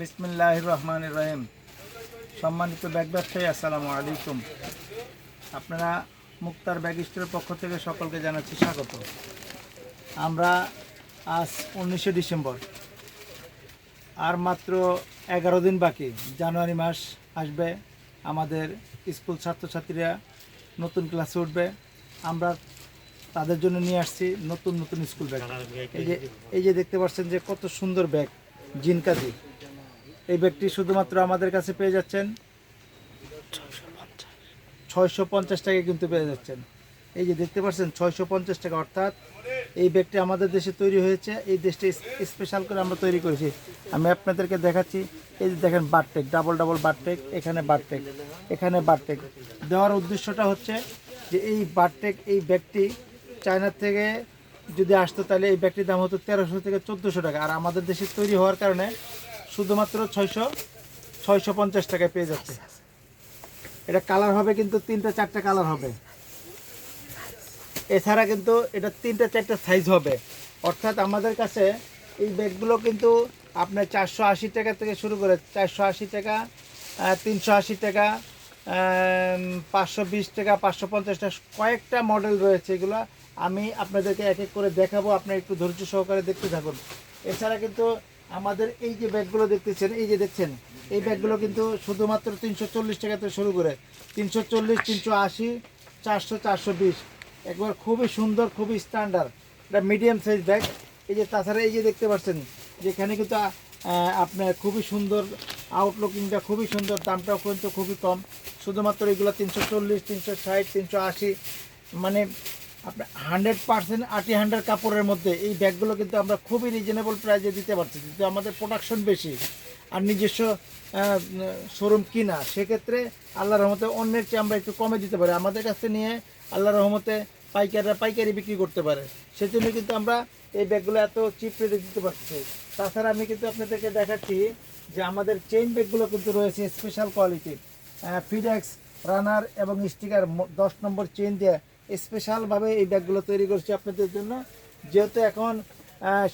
বিসমিল্লাহ রহমান রহিম সম্মানিত ব্যাগ ব্যবসায়ী, আসসালামু আলাইকুম। আপনারা মুক্তার ব্যাগ স্টোরের পক্ষ থেকে সকলকে জানাচ্ছি স্বাগত। আমরা আজ উনিশে ডিসেম্বর, আর মাত্র এগারো দিন বাকি, জানুয়ারি মাস আসবে, আমাদের স্কুল ছাত্রছাত্রীরা নতুন ক্লাসে উঠবে। আমরা তাদের জন্য নিয়ে আসছি নতুন নতুন স্কুল ব্যাগ। এই যে এই যে দেখতে পাচ্ছেন যে কত সুন্দর ব্যাগ, জিনকাজি। এই ব্যাগটি শুধুমাত্র আমাদের কাছে পেয়ে যাচ্ছেন ছয়শো পঞ্চাশ টাকায় কিন্তু পেয়ে যাচ্ছেন। এই যে দেখতে পাচ্ছেন, ছয়শো পঞ্চাশ টাকা, অর্থাৎ এই ব্যাগটি আমাদের দেশে তৈরি হয়েছে, এই দেশটি স্পেশাল করে আমরা তৈরি করেছি। আমি আপনাদেরকে দেখাচ্ছি, এই যে দেখেন বারটেক ডাবল ডাবল বারটেক এখানে বারটেক এখানে বারটেক দেওয়ার উদ্দেশ্যটা হচ্ছে যে এই বারটেক এই ব্যাগটি চায়নার থেকে যদি আসতো, তাহলে এই ব্যাগটির দাম হতো তেরোশো থেকে চোদ্দোশো টাকা। আর আমাদের দেশে তৈরি হওয়ার কারণে শুধুমাত্র ছয়শো ছয়শো পঞ্চাশ টাকায় পেয়ে যাচ্ছে। এটা কালার হবে কিন্তু তিনটা চারটা কালার হবে। এছাড়া কিন্তু এটা তিনটা চারটা সাইজ হবে। অর্থাৎ আমাদের কাছে এই ব্যাগগুলো কিন্তু আপনার চারশো আশি টাকা থেকে শুরু করে চারশো আশি টাকা তিনশো আশি টাকা পাঁচশো বিশ টাকা, পাঁচশো পঞ্চাশ টাকা, কয়েকটা মডেল রয়েছে এগুলো। আমি আপনাদেরকে এক এক করে দেখাবো। আপনি একটু ধৈর্য সহকারে দেখতে থাকুন। এছাড়া কিন্তু আমাদের এই যে ব্যাগগুলো দেখতেছেন, এই যে দেখছেন, এই ব্যাগগুলো কিন্তু শুধুমাত্র তিনশো চল্লিশ টাকা থেকে শুরু করে, তিনশো চল্লিশ, তিনশো আশি, চারশো চারশো বিশ। একবার খুবই সুন্দর, খুবই স্ট্যান্ডার্ড এটা মিডিয়াম সাইজ ব্যাগ এই যে তাছাড়া এই যে দেখতে পাচ্ছেন, যেখানে কিন্তু আপনার খুবই সুন্দর আউটলুকিংটা খুবই সুন্দর, দামটাও কিন্তু খুবই কম। শুধুমাত্র এগুলো তিনশো চল্লিশ, তিনশো ষাট, তিনশো আশি মানে আপনার হান্ড্রেড পার্সেন্ট আটি হান্ড্রেড কাপড়ের মধ্যে এই ব্যাগগুলো কিন্তু আমরা খুবই রিজনেবল প্রাইসে দিতে পারছি কিন্তু আমাদের প্রোডাকশন বেশি আর নিজস্ব শোরুম কিনা, সেক্ষেত্রে আল্লাহ রহমতে অন্যের চেয়ে আমরা একটু কমে দিতে পারি। আমাদের কাছে নিয়ে আল্লাহ রহমতে পাইকাররা পাইকারি বিক্রি করতে পারে। সেজন্য কিন্তু আমরা এই ব্যাগগুলো এত চিপ রেটে দিতে পারছি তাছাড়া আমি কিন্তু আপনাদেরকে দেখাচ্ছি যে আমাদের চেইন ব্যাগগুলো কিন্তু রয়েছে স্পেশাল কোয়ালিটির ফিডেক্স রানার এবং স্টিকার দশ নম্বর চেইন দিয়ে স্পেশালভাবে এই ব্যাগগুলো তৈরি করছি আপনাদের জন্য। যেহেতু এখন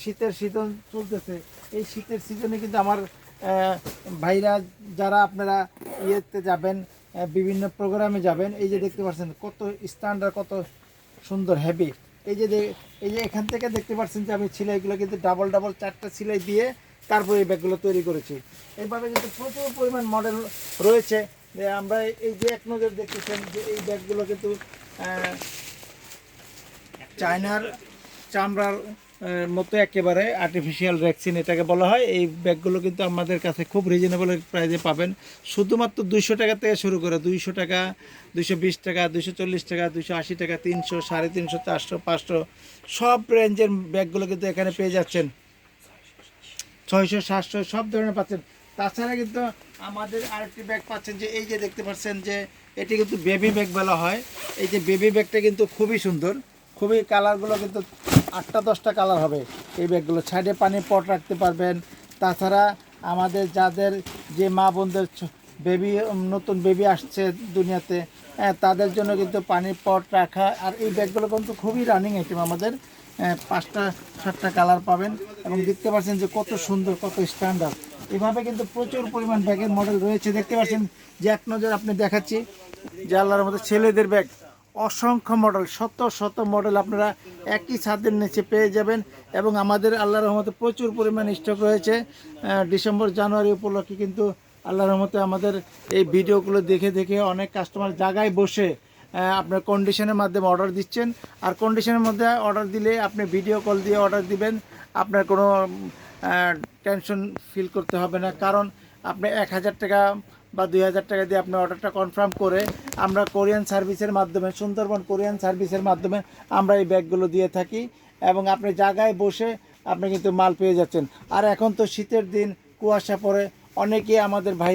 শীতের সিজন চলতেছে, এই শীতের সিজনে কিন্তু আমার ভাইরা যারা আপনারা ইয়েতে যাবেন বিভিন্ন প্রোগ্রামে যাবেন, এই যে দেখতে পাচ্ছেন কত স্ট্যান্ডার্ড কত সুন্দর হেভি এই যে এই যে এখান থেকে দেখতে পাচ্ছেন যে আমি সিলাইগুলো কিন্তু ডাবল ডাবল চারটা সিলাই দিয়ে তারপরে এই ব্যাগগুলো তৈরি করেছি। এইভাবে কিন্তু প্রচুর পরিমাণ মডেল রয়েছে। আমরা এই যে এক নজর দেখতেছেন যে এই ব্যাগগুলো কিন্তু চায়নার চামড়ার মতো একেবারে আর্টিফিশিয়াল ভ্যাকসিন এটাকে বলা হয়। এই ব্যাগগুলো কিন্তু আমাদের কাছে খুব রিজনেবল প্রাইজে পাবেন। শুধুমাত্র দুইশো টাকা থেকে শুরু করে দুইশো টাকা, দুইশো বিশ টাকা, দুইশো চল্লিশ টাকা, দুইশো আশি টাকা, তিনশো, সাড়ে তিনশো, চারশো, পাঁচশো, সব রেঞ্জের ব্যাগগুলো কিন্তু এখানে পেয়ে যাচ্ছেন। ছয়শো, সাতশো, সব ধরনের পাচ্ছেন। তাছাড়া কিন্তু আমাদের আরেকটি ব্যাগ পাচ্ছেন যে এই যে দেখতে পাচ্ছেন যে এটি কিন্তু বেবি ব্যাগ বলা হয়। এই যে বেবি ব্যাগটা কিন্তু খুবই সুন্দর। খুবই কালারগুলো কিন্তু আটটা দশটা কালার হবে। এই ব্যাগগুলো সাইডে পানি পট রাখতে পারবেন। তাছাড়া আমাদের যাদের যে মা বোনদের বেবি নতুন বেবি আসছে দুনিয়াতে হ্যাঁ, তাদের জন্য কিন্তু পানির পট রাখা। আর এই ব্যাগগুলো কিন্তু খুবই রানিং আইটেম আমাদের। পাঁচটা সাতটা কালার পাবেন। এবং দেখতে পাচ্ছেন যে কত সুন্দর কত স্ট্যান্ডার্ড এভাবে কিন্তু প্রচুর পরিমাণ ব্যাগের মডেল রয়েছে। দেখতে পাচ্ছেন যে এক নজর আপনি দেখাচ্ছি যে আল্লাহর মধ্যে ছেলেদের ব্যাগ। অসংখ্য মডেল শত শত মডেল আপনারা একই ছাদের নিচে পেয়ে যাবেন এবং আমাদের আল্লাহর রহমতে প্রচুর পরিমাণ স্টক রয়েছে। ডিসেম্বর জানুয়ারি উপলক্ষে কিন্তু আল্লাহর রহমতে আমাদের এই ভিডিওগুলো দেখে দেখে অনেক কাস্টমার জায়গায় বসে আপনার কন্ডিশনের মাধ্যমে অর্ডার দিচ্ছেন। আর কন্ডিশনের মধ্যে অর্ডার দিলে আপনি ভিডিও কল দিয়ে অর্ডার দিবেন। আপনার কোনো টেনশন ফিল করতে হবে না। কারণ আপনি এক হাজার টাকা বা দুই হাজার টাকা দিয়ে আপনি অর্ডারটা কনফার্ম করে আমরা কোরিয়ান সার্ভিসের মাধ্যমে, সুন্দরবন কোরিয়ান সার্ভিসের মাধ্যমে আমরা এই ব্যাগগুলো দিয়ে থাকি এবং আপনি জায়গায় বসে আপনি কিন্তু মাল পেয়ে যাচ্ছেন। আর এখন তো শীতের দিন, কুয়াশা পড়ে, অনেকেই আমাদের ভাই